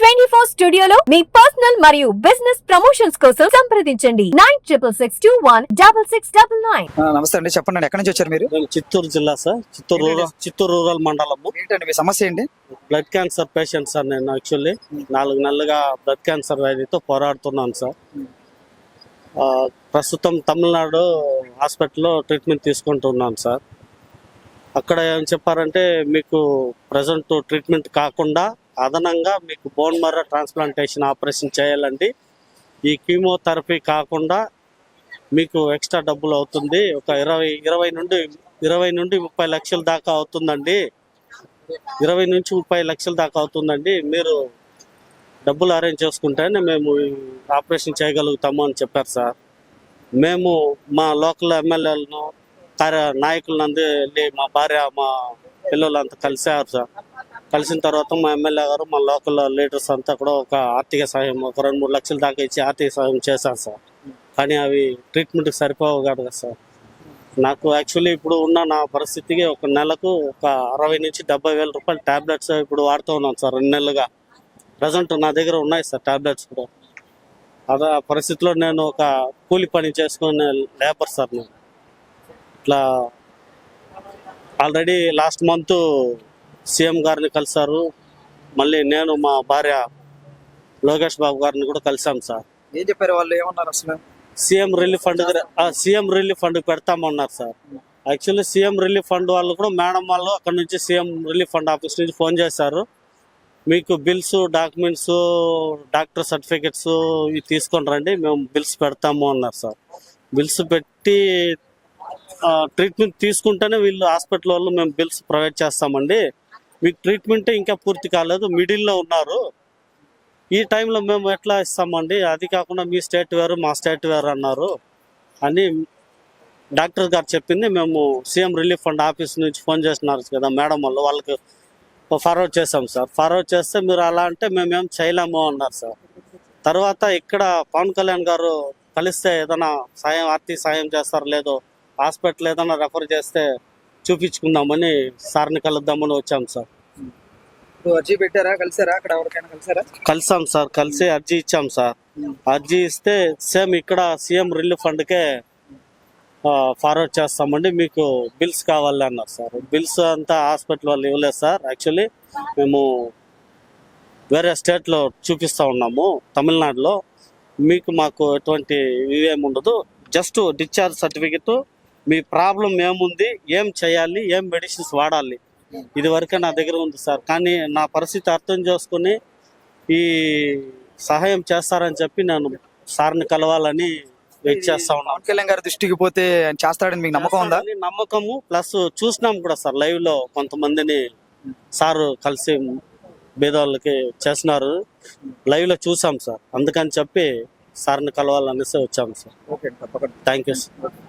Twenty four స్టూడియోలో మీ personal మరియు బిజినెస్ ప్రమోషన్స్ కోసం సంప్రదించండి. Nine triple six two one double six double nine నమస్తే అండి. చెప్పండి ఎక్కడి నుంచి వచ్చారు మీరు? నేను చిత్తూరు జిల్లా sir. Chittoor rural Chittoor rural మండలము. ఏంటండి మీ సమస్య ఏంటి? బ్లడ్ క్యాన్సర్ పేషెంట్ సార్ నేను యాక్చువల్లీ నాలుగు నెలలుగా బ్లడ్ క్యాన్సర్ వ్యాధితో పోరాడుతున్నాను సార్. ప్రస్తుతం తమిళనాడు హాస్పిటల్లో ట్రీట్మెంట్ తీసుకుంటున్నాను సార్. అక్కడ ఏం చెప్పారంటే మీకు ప్రజెంట్ ట్రీట్మెంట్ కాకుండా అదనంగా మీకు బోన్ మర్ర ట్రాన్స్ప్లాంటేషన్ ఆపరేషన్ చేయాలండి. ఈ కీమోథెరపీ కాకుండా మీకు ఎక్స్ట్రా డబ్బులు అవుతుంది. ఒక ఇరవై ఇరవై నుండి ఇరవై నుండి ముప్పై లక్షల దాకా అవుతుందండి. ఇరవై నుంచి ముప్పై లక్షల దాకా అవుతుందండి. మీరు డబ్బులు అరేంజ్ చేసుకుంటేనే మేము ఆపరేషన్ చేయగలుగుతాము అని చెప్పారు సార్. మేము మా లోకల్ ఎమ్మెల్యేలను కార్య నాయకులను వెళ్ళి మా భార్య మా పిల్లలంతా కలిసారు సార్. కలిసిన తర్వాత మా ఎమ్మెల్యే గారు మా లోకల్ లీడర్స్ అంతా కూడా ఒక ఆర్థిక సాయం ఒక రెండు మూడు లక్షల దాకా ఇచ్చి ఆర్థిక సాయం చేశారు సార్. కానీ అవి ట్రీట్మెంట్కి సరిపోవు కదా సార్. నాకు యాక్చువల్లీ ఇప్పుడు ఉన్న నా పరిస్థితికి ఒక నెలకు ఒక అరవై నుంచి డెబ్బై వేల రూపాయల ట్యాబ్లెట్స్ ఇప్పుడు వాడుతూ ఉన్నాను సార్ రెండు నెలలుగా. ప్రజెంట్ నా దగ్గర ఉన్నాయి సార్ ట్యాబ్లెట్స్ కూడా. అదే ఆ పరిస్థితిలో నేను ఒక కూలి పని చేసుకునే లేబర్ సార్ నేను. ఇట్లా ఆల్రెడీ లాస్ట్ మంత్ సీఎం గారిని కలిసారు మళ్ళీ నేను మా భార్య లోకేష్ బాబు గారిని కూడా కలిసాం సార్. ఏం చెప్పారు వాళ్ళు? ఏమన్నారు అసలు? CM relief fund CM relief fund పెడతామన్నారు sir. Actually CM relief fund వాళ్ళు కూడా మేడం వాళ్ళు అక్కడ నుంచి సీఎం రిలీఫ్ ఫండ్ ఆఫీస్ నుంచి ఫోన్ చేశారు. మీకు బిల్స్ డాక్యుమెంట్స్ డాక్టర్ సర్టిఫికెట్స్ ఇవి తీసుకొని రండి మేము బిల్స్ పెడతాము అన్నారు సార్. బిల్స్ పెట్టి ట్రీట్మెంట్ తీసుకుంటేనే వీళ్ళు హాస్పిటల్ వాళ్ళు మేము బిల్స్ ప్రొవైడ్ చేస్తామండి. మీకు ట్రీట్మెంట్ ఇంకా పూర్తి కాలేదు మిడిల్లో ఉన్నారు. ఈ టైంలో మేము ఎట్లా ఇస్తామండి? అది కాకుండా మీ స్టేట్ వేరు మా స్టేట్ వేరు అన్నారు. అని డాక్టర్ గారు చెప్పింది. మేము సీఎం రిలీఫ్ ఫండ్ ఆఫీస్ నుంచి ఫోన్ చేస్తున్నారు కదా మేడం వాళ్ళు వాళ్ళకి ఫార్వర్డ్ చేసాం సార్. ఫార్వర్డ్ చేస్తే మీరు అలా అంటే మేమేం చేయలేము అన్నారు సార్. తర్వాత ఇక్కడ పవన్ కళ్యాణ్ గారు కలిస్తే ఏదైనా సాయం ఆర్థిక సాయం చేస్తారు లేదో హాస్పిటల్ ఏదైనా రెఫర్ చేస్తే చూపించుకుందామని సార్ని కలుద్దామని వచ్చాం సార్. అర్జీ పెట్టారా? కలిసారా? అక్కడ ఎవరికైనా కలిసారా? కలిసాం సార్. కలిసి అర్జీ ఇచ్చాం సార్. అర్జీ ఇస్తే సేమ్ ఇక్కడ సీఎం రిలీఫ్ ఫండ్కే ఫార్వర్డ్ చేస్తామండి. మీకు బిల్స్ కావాలి అన్నారు సార్. బిల్స్ అంతా హాస్పిటల్ వాళ్ళు ఇవ్వలేదు సార్. యాక్చువల్లీ మేము వేరే స్టేట్లో చూపిస్తూ ఉన్నాము తమిళనాడులో. మీకు మాకు ఎటువంటి ఇవేమి ఉండదు. Just discharge certificate. మీ ప్రాబ్లం ఏముంది ఏం చేయాలి ఏం మెడిసిన్స్ వాడాలి ఇది వరకే నా దగ్గర ఉంది సార్. కానీ నా పరిస్థితి అర్థం చేసుకుని ఈ సహాయం చేస్తారని చెప్పి నేను సార్ని కలవాలని వెయిట్ చేస్తా ఉన్నాను. కళ్యాణ్ గారి దృష్టికి పోతే చేస్తాడని మీకు నమ్మకం ఉందా? నమ్మకము. ప్లస్ చూసినాం కూడా సార్ లైవ్లో కొంతమందిని సారు కలిసి పేదవాళ్ళకి చేసినారు లైవ్లో చూసాం సార్. అందుకని చెప్పి సార్ని కలవాలనేసి వచ్చాం సార్. ఓకే తప్పకుండా. Thank you sir